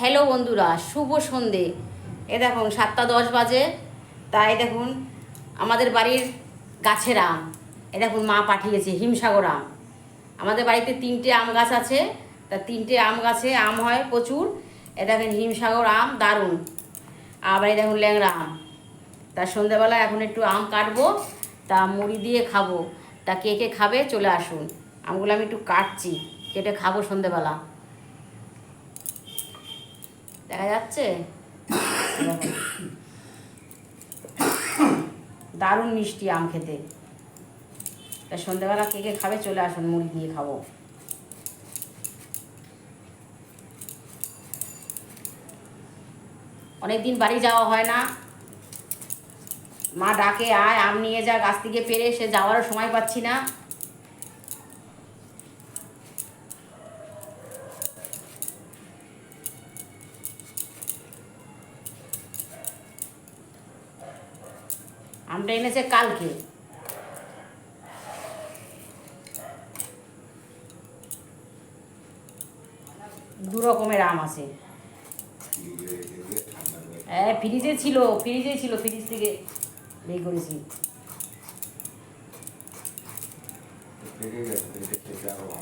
Hello বন্ধুরা, শুভ সন্ধে। এ দেখুন, সাতটা দশ বাজে। তাই দেখুন, আমাদের বাড়ির গাছের আম এ দেখুন, মা পাঠিয়েছে হিমসাগর আম। আমাদের বাড়িতে তিনটে আম গাছ আছে। তা তিনটে আম গাছে আম হয় প্রচুর। এ দেখেন, হিমসাগর আম দারুণ। আবার এই দেখুন, ল্যাংড়া আম। তা সন্ধ্যেবেলা এখন একটু আম কাটবো, তা মুড়ি দিয়ে খাব। তা কে কে খাবে চলে আসুন। আমগুলো আমি একটু কাটছি, কেটে খাব সন্ধ্যেবেলা দেখা যাচ্ছে? দারুণ মিষ্টি আম খেতে। তা সন্ধ্যেবেলা কে কে খাবে চলে আসুন, মুড়ি দিয়ে খাব। অনেকদিন বাড়ি যাওয়া হয় না। মা ডাকে, আয়, আম নিয়ে যা, গাছ থেকে পেরে সে যাওয়ারও সময় পাচ্ছি না। আমটা এনেছে কালকে। দু রকমের আম আছে। হ্যাঁ ফ্রিজে ছিল ফ্রিজে ছিল, ফ্রিজ থেকে বের করেছি।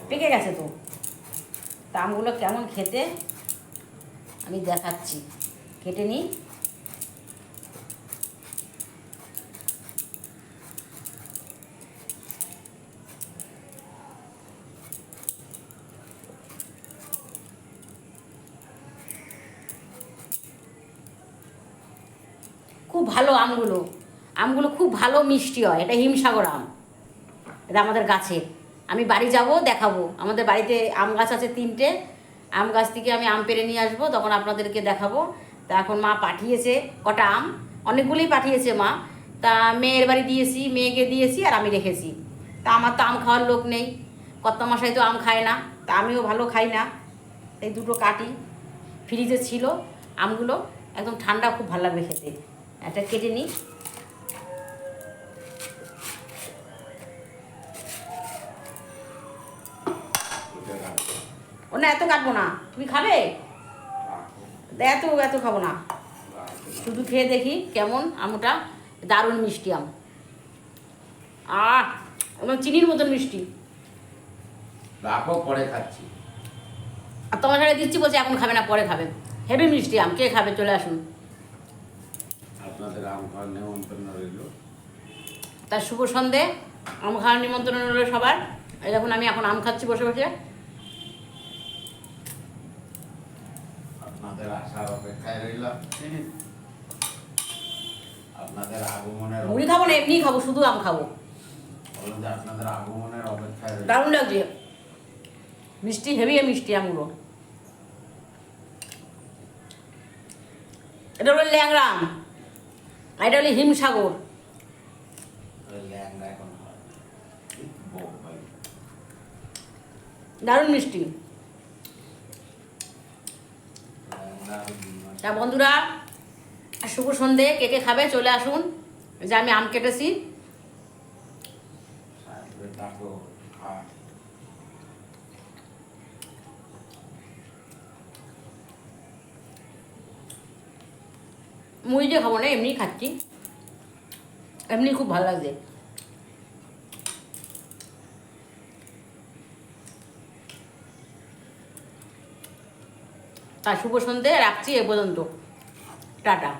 পেকে গেছে তো। তা আমগুলো কেমন খেতে? আমি দেখাচ্ছি। কেটে নিই। খুব ভালো আমগুলো। আমগুলো খুব ভালো মিষ্টি হয়, এটা হিমসাগর আম। এটা আমাদের গাছের আমি বাড়ি যাব, দেখাবো। আমাদের বাড়িতে আম গাছ আছে তিনটে। আম গাছ থেকে আমি আম পেরে নিয়ে আসব, তখন আপনাদেরকে দেখাবো। তা এখন মা পাঠিয়েছে কটা আম। অনেকগুলোই পাঠিয়েছে মা। তা মেয়ের বাড়ি দিয়েছি, মেয়েকে দিয়েছি আর আমি রেখেছি। তা আমার তো আম খাওয়ার লোক নেই। কত মশাই তো আম খায় না। তা আমিও ভালো খাই না। এই দুটো কাটি। ফ্রিজে ছিল আমগুলো। একদম ঠান্ডা, খুব ভালো লাগবে খেতে। একটা কেটে নিই। ও না এত কাটবো না। তুমি খাবে? এত এত খাব না। শুধু খেয়ে দেখি কেমন আমটা। দারুণ মিষ্টি আম। আহ চিনির মতন মিষ্টি। রাখো পরে খাচ্ছি। আর তোমার সাথে দিচ্ছি বলছে এখন খাবে না পরে খাবে। হেভি মিষ্টি আম কে খাবে? চলে আসুন। আপনাদের আম খাওয়ার নেমন্তন্ন রইল। তার শুভ সন্ধে। আম খাওয়ার নিমন্ত্রণ রইল সবার। এই দেখুন আমি এখন আম খাচ্ছি বসে বসে। আপনাদের আসার অপেক্ষায় রইলাম। আপনাদের আগমনের মুড়ি খাব না এমনি খাব শুধু আম খাব। বলুন যে আপনাদের আগমনের অপেক্ষায় দারুণ লাগছে। মিষ্টি হেভি মিষ্টি আমগুলো। এটা হলো ল্যাংড়া আম। এটা হলো হিমসাগর। দারুণ মিষ্টি। তা বন্ধুরা, শুভ সন্ধে, কে কে খাবে চলে আসুন। যে আমি আম কেটেছি। মুড়ি দিয়ে খাব না, এমনি খাচ্ছি। এমনি খুব ভালো লাগছে। তা শুভ সন্ধ্যে, রাখছি এ পর্যন্ত। টাটা।